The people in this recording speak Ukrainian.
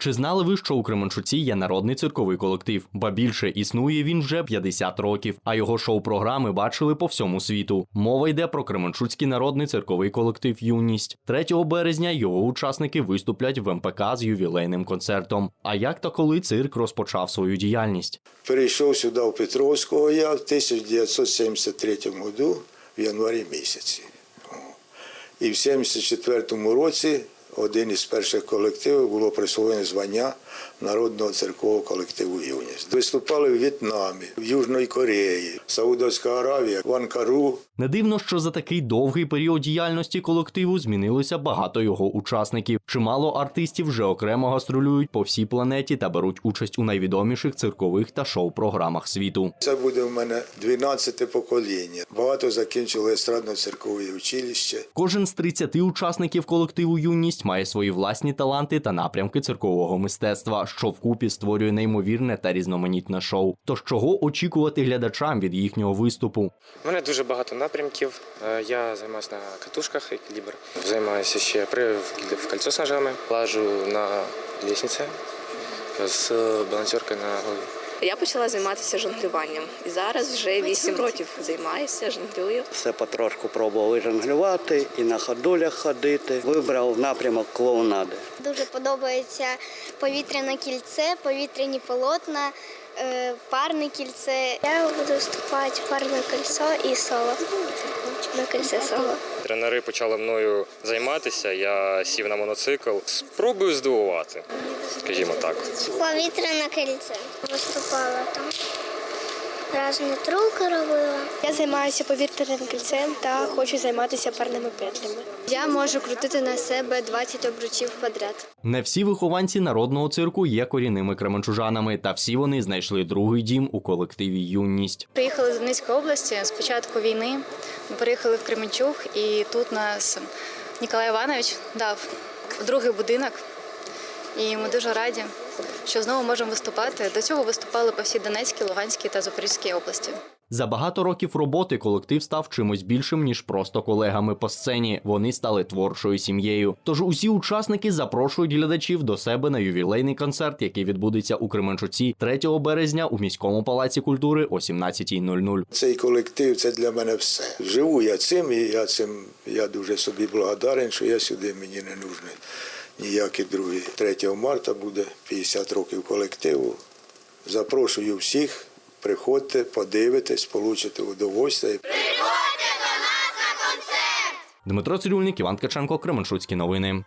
Чи знали ви, що у Кременчуці є народний цирковий колектив? Ба більше існує він вже 50 років, а його шоу-програми бачили по всьому світу. Мова йде про Кременчуцький народний цирковий колектив Юність. 3 березня його учасники виступлять в МПК з ювілейним концертом. А як та коли цирк розпочав свою діяльність? Перейшов сюди в Петровського я в 1973 году в январі місяці. І в 74 році один із перших колективів було присвоєне звання Народного церкового колективу Юність. Виступали в В'єтнамі, в Южній Кореї, Саудовська Аравія, в Анкару. Не дивно, що за такий довгий період діяльності колективу змінилося багато його учасників. Чимало артистів вже окремо гастролюють по всій планеті та беруть участь у найвідоміших циркових та шоу-програмах світу. Це буде в мене 12 покоління. Багато закінчили естрадно-церкове училище. Кожен з 30 учасників колективу Юність має свої власні таланти та напрямки циркового мистецтва, що вкупі створює неймовірне та різноманітне шоу. Тож чого очікувати глядачам від їхнього виступу? У мене дуже багато напрямків. Е, Я займаюся на катушках еквілібр. Займаюся ще при в кольцо з ножами, лажу на лісниці з балансеркою на голові. Я почала займатися жонглюванням і зараз вже 8 років займаюся, жонглюю. Все потрошку пробував і жонглювати, і на ходулях ходити. Вибрав напрямок клоунади. Дуже подобається повітряне кільце, повітряні полотна, е, парне кільце. Я буду виступати парне кольцо і соло. На кольце соло. Тренери почали мною займатися. Я сів на мотоцикл. Спробую здивувати, скажімо так. Повітряне кільце. Виступала там. Разні трюки робила. Я займаюся повітряним кільцем та хочу займатися парними петлями. Я можу крутити на себе 20 обручів подряд. Не всі вихованці народного цирку є корінними кременчужанами, та всі вони знайшли другий дім у колективі Юність. Приїхали з Донецької області з початку війни. Ми приїхали в Кременчуг, і тут нас Ніколай Іванович дав другий будинок. І ми дуже раді, що знову можемо виступати. До цього виступали по всій Донецькій, Луганській та Запорізькій області. За багато років роботи колектив став чимось більшим ніж просто колегами по сцені. Вони стали творчою сім'єю. Тож усі учасники запрошують глядачів до себе на ювілейний концерт, який відбудеться у Кременчуці 3 березня у міському палаці культури о 17.00. Цей колектив це для мене все. Живу я цим, і я цим я дуже собі благодарен, що я сюди мені не нужний ніякі другі. 3 марта буде 50 років колективу. Запрошую всіх, приходьте, подивитесь, получите удовольствие. Дмитро Цирюльник, Іван Ткаченко, Кременчуцькі новини.